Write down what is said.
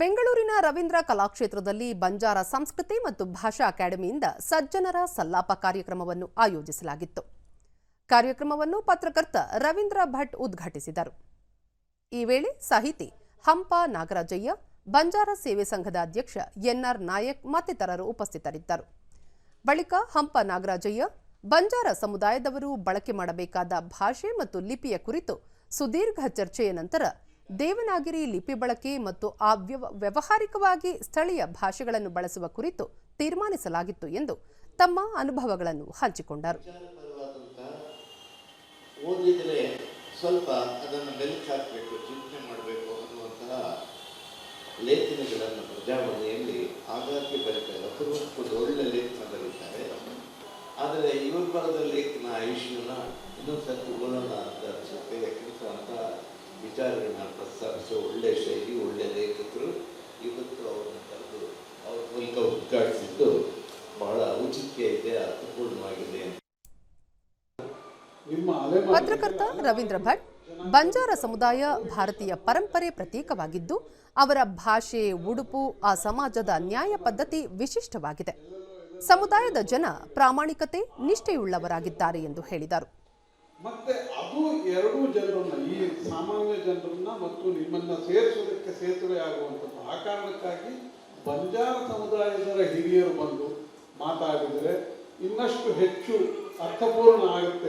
ಬೆಂಗಳೂರಿನ ರವೀಂದ್ರ ಕಲಾಕ್ಷೇತ್ರದಲ್ಲಿ ಬಂಜಾರ ಸಂಸ್ಕೃತಿ ಮತ್ತು ಭಾಷಾ ಅಕಾಡೆಮಿಯಿಂದ ಸಜ್ಜನರ ಸಲ್ಲಾಪ ಕಾರ್ಯಕ್ರಮವನ್ನು ಆಯೋಜಿಸಲಾಗಿತ್ತು. ಕಾರ್ಯಕ್ರಮವನ್ನು ಪತ್ರಕರ್ತ ರವೀಂದ್ರ ಭಟ್ ಉದ್ಘಾಟಿಸಿದರು. ಈ ವೇಳೆ ಸಾಹಿತಿ ಹಂಪ ನಾಗರಾಜಯ್ಯ, ಬಂಜಾರ ಸೇವೆ ಸಂಘದ ಅಧ್ಯಕ್ಷ ಎನ್ಆರ್ ನಾಯಕ್ ಮತ್ತಿತರರು ಉಪಸ್ಥಿತರಿದ್ದರು. ಬಳಿಕ ಹಂಪ ನಾಗರಾಜಯ್ಯ, ಬಂಜಾರ ಸಮುದಾಯದವರು ಬಳಕೆ ಮಾಡಬೇಕಾದ ಭಾಷೆ ಮತ್ತು ಲಿಪಿಯ ಕುರಿತು ಸುದೀರ್ಘ ಚರ್ಚೆಯ ನಂತರ ದೇವನಾಗಿರಿ ಲಿಪಿ ಬಳಕೆ ಮತ್ತು ಆ ವ್ಯವ- ವ್ಯವಹಾರಿಕವಾಗಿ ಸ್ಥಳೀಯ ಭಾಷೆಗಳನ್ನು ಬಳಸುವ ಕುರಿತು ತೀರ್ಮಾನಿಸಲಾಗಿತ್ತು ಎಂದು ತಮ್ಮ ಅನುಭವಗಳನ್ನು ಹಂಚಿಕೊಂಡರು. ಓದಿದರೆ ಸ್ವಲ್ಪ ಅದನ್ನು ಮೆಲುಕು ಹಾಕಬೇಕು ಚಿಂತನೆ ಮಾಡಬೇಕು ಅನ್ನುವಂತಹ ಲೇಖನಗಳನ್ನು ಪ್ರಜಾವಾಣಿಯಲ್ಲಿ ಆಗಾಗ್ಗೆ ಬರೀತಾರೆ ಒಂದು ಒಳ್ಳೆ ಲೇಖನ ಬರೀತಾರೆ ಆದರೆ ಇವರು ಬರೆದ ಲೇಖನ ಆಯುಷ್ಯನ ಇನ್ನೊಂದು ಸರ್ತಿ ಓದೋಣ ಅಂತ ಅನಿಸುತ್ತೆ. ಯಾಕಂದ್ರೆ ವಿಚಾರಗಳನ್ನ ಪ್ರಸ್ತಾಪಿಸೋ ಒಳ್ಳೆ ಶೈಲಿ ಒಳ್ಳೆ ಲೇಖಕರು ಇವತ್ತು ಅವ್ರನ್ನ ಕರೆದು ಅವ್ರ ಮೂಲಕ ಉದ್ಘಾಟಿಸಿದ್ದು ಬಹಳ ಔಚಿತ್ಯ ಇದೆ ಅರ್ಥಪೂರ್ಣವಾಗಿದೆ ಪತ್ರಕರ್ತ ರವೀಂದ್ರ ಭಟ್ ಬಂಜಾರ ಸಮುದಾಯ ಭಾರತೀಯ ಪರಂಪರೆ ಪ್ರತೀಕವಾಗಿದ್ದು ಅವರ ಭಾಷೆ ಉಡುಪು ಆ ಸಮಾಜದ ನ್ಯಾಯ ಪದ್ಧತಿ ವಿಶಿಷ್ಟವಾಗಿದೆ. ಸಮುದಾಯದ ಜನ ಪ್ರಾಮಾಣಿಕತೆ ನಿಷ್ಠೆಯುಳ್ಳವರಾಗಿದ್ದಾರೆ ಎಂದು ಹೇಳಿದರು ಮತ್ತೆ ಅದು ಎರಡೂ ಜನರನ್ನ ಈ ಸಾಮಾನ್ಯ ಜನರನ್ನ ಮತ್ತು ನಿಮ್ಮನ್ನ ಸೇರಿಸೋದಕ್ಕೆ ಸೇತುವೆ ಆಗುವಂಥದ್ದು. ಆ ಕಾರಣಕ್ಕಾಗಿ ಬಂಜಾರ ಸಮುದಾಯದ ಹಿರಿಯರು ಬಂದು ಮಾತಾಡಿದರೆ ಇನ್ನಷ್ಟು ಹೆಚ್ಚು ಅರ್ಥಪೂರ್ಣ ಆಗುತ್ತೆ.